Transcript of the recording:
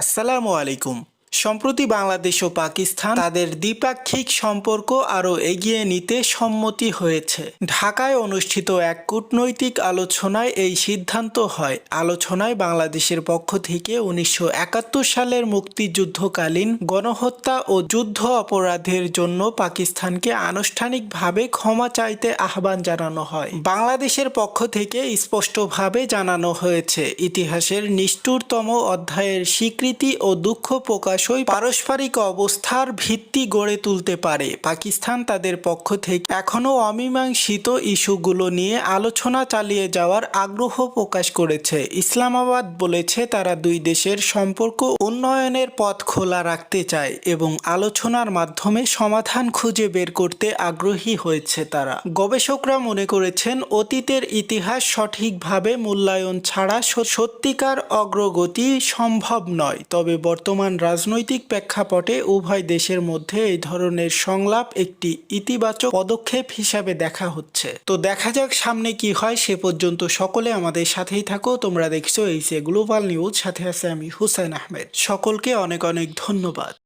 আসসালামু আলাইকুম। সম্প্রতি বাংলাদেশ ও পাকিস্তান তাদের দ্বিপাক্ষিক সম্পর্ক আরও এগিয়ে নিতে সম্মতি হয়েছে। ঢাকায় অনুষ্ঠিত এক কূটনৈতিক আলোচনায় এই সিদ্ধান্ত হয়। আলোচনায় বাংলাদেশের পক্ষ থেকে উনিশশো একাত্তর সালের মুক্তিযুদ্ধকালীন গণহত্যা ও যুদ্ধ অপরাধের জন্য পাকিস্তানকে আনুষ্ঠানিকভাবে ক্ষমা চাইতে আহ্বান জানানো হয়। বাংলাদেশের পক্ষ থেকে স্পষ্টভাবে জানানো হয়েছে, ইতিহাসের নিষ্ঠুরতম অধ্যায়ের স্বীকৃতি ও দুঃখ প্রকাশই পারস্পরিক অবস্থার ভিত্তি গড়ে তুলতে পারে। পাকিস্তান তাদের পক্ষ থেকে এখনও অমীমাংসিত ইস্যুগুলো নিয়ে আলোচনা চালিয়ে যাওয়ার আগ্রহ প্রকাশ করেছে। ইসলামাবাদ বলেছে তারা দুই দেশের সম্পর্ক উন্নয়নের পথ খোলা রাখতে চায় এবং আলোচনার মাধ্যমে সমাধান খুঁজে বের করতে আগ্রহী হয়েছে তারা। গবেষকরা মনে করেছেন, অতীতের ইতিহাস সঠিকভাবে মূল্যায়ন ছাড়া সত্যিকার অগ্রগতি সম্ভব নয়। তবে বর্তমান রাজনৈতিক প্রেক্ষাপটে উভয় দেশের মধ্যে এই ধরনের সংলাপ একটি ইতিবাচক পদক্ষেপ হিসাবে দেখা হচ্ছে। তো দেখা যাক সামনে কি হয়, সে পর্যন্ত সকলে আমাদের সাথেই থাকো। তোমরা দেখছ এই যে গ্লোবাল নিউজ সাথে আছে আমি হুসেন আহমেদ। সকলকে অনেক অনেক ধন্যবাদ।